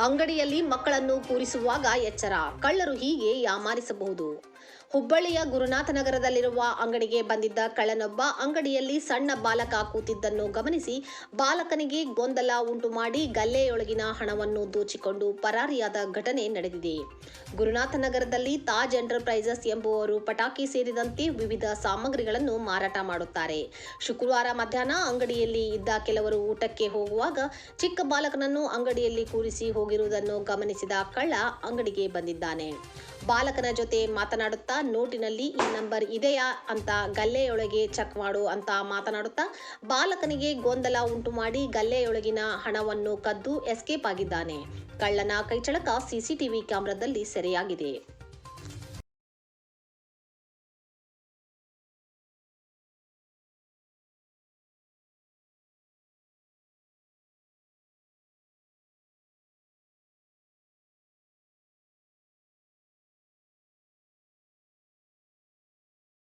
ಅಂಗಡಿಯಲ್ಲಿ ಮಕ್ಕಳನ್ನು ಕೂರಿಸುವಾಗ ಎಚ್ಚರ. ಕಳ್ಳರು ಹೀಗೆ ಯಾಮಾರಿಸಬಹುದು. ಹುಬ್ಬಳ್ಳಿಯ ಗುರುನಾಥನಗರದಲ್ಲಿರುವ ಅಂಗಡಿಗೆ ಬಂದಿದ್ದ ಕಳ್ಳನೊಬ್ಬ ಅಂಗಡಿಯಲ್ಲಿ ಸಣ್ಣ ಬಾಲಕ ಕೂತಿದ್ದನ್ನು ಗಮನಿಸಿ ಬಾಲಕನಿಗೆ ಗೊಂದಲ ಉಂಟು ಮಾಡಿ ಗಲ್ಲೆಯೊಳಗಿನ ಹಣವನ್ನು ದೋಚಿಕೊಂಡು ಪರಾರಿಯಾದ ಘಟನೆ ನಡೆದಿದೆ. ಗುರುನಾಥನಗರದಲ್ಲಿ ತಾಜ್ ಎಂಟರ್ಪ್ರೈಸಸ್ ಎಂಬುವರು ಪಟಾಕಿ ಸೇರಿದಂತೆ ವಿವಿಧ ಸಾಮಗ್ರಿಗಳನ್ನು ಮಾರಾಟ ಮಾಡುತ್ತಾರೆ. ಶುಕ್ರವಾರ ಮಧ್ಯಾಹ್ನ ಅಂಗಡಿಯಲ್ಲಿ ಇದ್ದ ಕೆಲವರು ಊಟಕ್ಕೆ ಹೋಗುವಾಗ ಚಿಕ್ಕ ಬಾಲಕನನ್ನು ಅಂಗಡಿಯಲ್ಲಿ ಕೂರಿಸಿ ಹೋಗಿರುವುದನ್ನು ಗಮನಿಸಿದ ಕಳ್ಳ ಅಂಗಡಿಗೆ ಬಂದಿದ್ದಾನೆ. ಬಾಲಕನ ಜೊತೆ ಮಾತನಾಡುತ್ತಾ, ನೋಟಿನಲ್ಲಿ ಈ ನಂಬರ್ ಇದೆಯಾ? ಅಂತ ಗಲ್ಲೆಯೊಳಗೆ ಚೆಕ್ ಮಾಡು ಅಂತ ಮಾತನಾಡುತ್ತಾ, ಬಾಲಕನಿಗೆ ಗೊಂದಲ ಉಂಟು ಮಾಡಿ ಗಲ್ಲೆಯೊಳಗಿನ ಹಣವನ್ನು ಕದ್ದು ಎಸ್ಕೇಪ್ ಆಗಿದ್ದಾನೆ. ಕಳ್ಳನ ಕೈಚಳಕ ಸಿಸಿಟಿವಿ ಕ್ಯಾಮೆರಾದಲ್ಲಿ ಸೆರೆಯಾಗಿದೆ.